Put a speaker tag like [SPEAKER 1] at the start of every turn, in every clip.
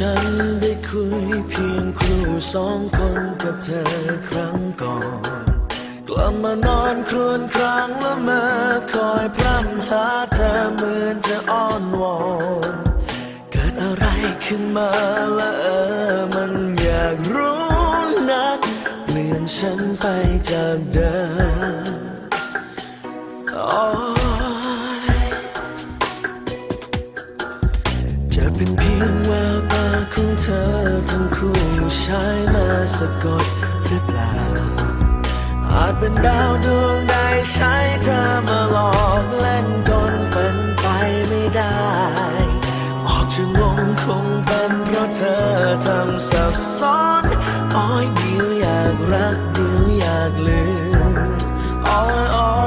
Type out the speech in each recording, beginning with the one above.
[SPEAKER 1] ฉันได้คุยเพียงครูสองคนกับเธอครั้งก่อน กลับมานอนครวญครางละเมอคอยพร่ำหาเธอเหมือนจะอ้อนวอนเกิดอะไรขึ้นมาละเออมันอยากรู้นัก เปลี่ยนฉันไปจากเดิม คู่ใช้มาสะกดหรือเปล่า อาจเป็นดาวดวงใดใช้เธอมาหลอกเล่นกลเป็นไปไม่ได้ ออกจะงงคงเป็นเพราะเธอทำสับซ้อนอ้อยเดียวอยากรักเดียวอยากลืมอ้อยอ้อย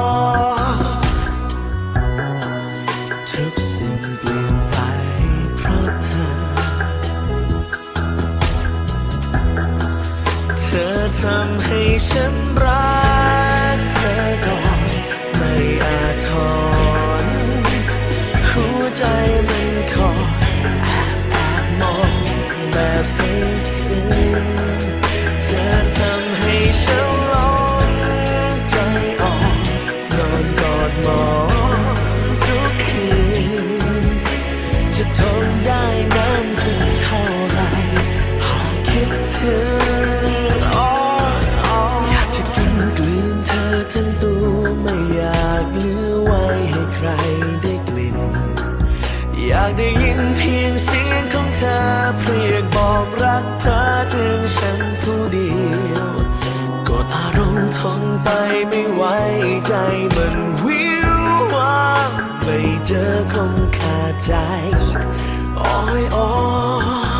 [SPEAKER 1] ทำให้ฉันากได้ยินเพียงเสียงของเธอเพียกบอกรักเธอถึงฉันผู้เดียวกดอารมณ์ทนไปไม่ไหวใจมันวิวว่างไม่เจอคงขาดใจอ้อยอ้อย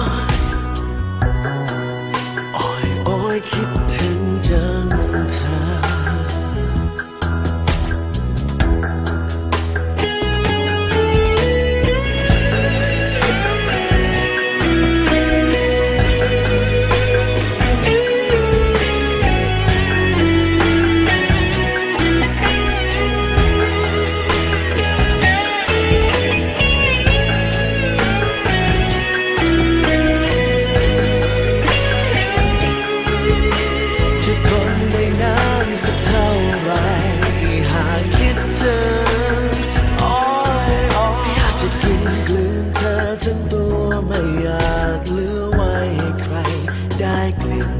[SPEAKER 1] อ้อยอ้อยคิด นเธอทั้งตัวไม่อยากเหลือไว้ให้ใครได้กลิ่น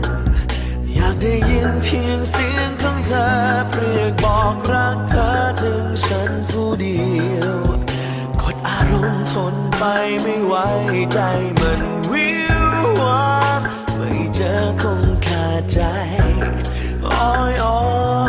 [SPEAKER 1] อยากได้ยินเพียงเสียงของเธอเรียกบอกรักเธอถึงฉันผู้เดียวกดอารมณ์ทนไปไม่ไหวใจมันวิววามไม่เจอคงขาดใจอ้ยอ้ย